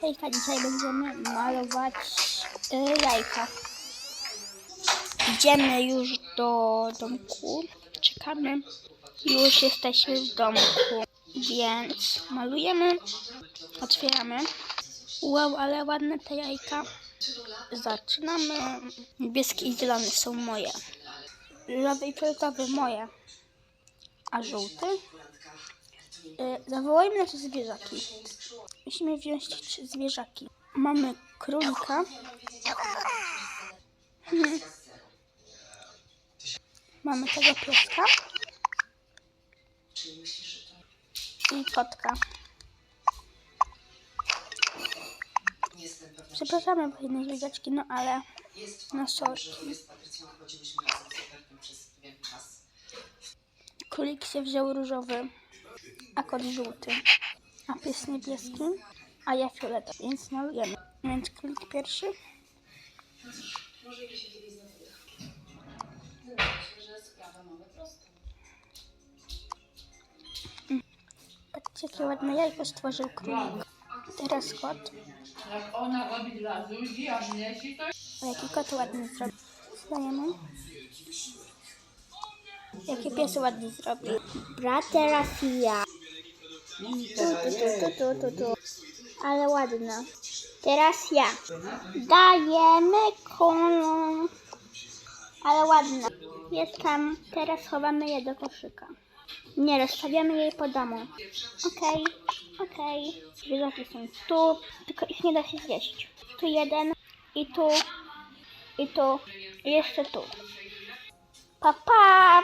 Hejka, dzisiaj będziemy malować y, jajka. Idziemy już do domku. Czekamy. Już jesteśmy w domku, więc malujemy. Otwieramy. Wow, ale ładne te jajka. Zaczynamy. Niebieski i zielony są moje. Żółty i fioletowy moje. A żółty? Y, zawołajmy nasze zwierzaki. Musimy wziąć trzy zwierzaki. Mamy królika. Mamy tego pieska. I kotka. Przepraszamy za jedne zwierzaczki, no ale na sorki. Królik się wziął różowy, a kot żółty, a pies niebieski, a ja fioletowy, więc malujemy. Więc królik pierwszy. Patrzcie, jakie ładne jajko stworzył królik. Teraz kot. Jak ona robi dla Zuzi, a mnie się to O, jaki kot ładny zrobił. Zdajemy. Jaki pies ładny zrobił. Brat teraz ja. Tu, tu, tu, tu, tu, tu. Ale ładna. Teraz ja. Dajemy kolor. Ale ładna. Jest tam. Teraz chowamy je do koszyka. Nie, rozstawiamy je po domu. Okej, okej. Zwierzaki są tu, tylko ich nie da się zjeść. Tu jeden i tu i tu i jeszcze tu. Pa, pa!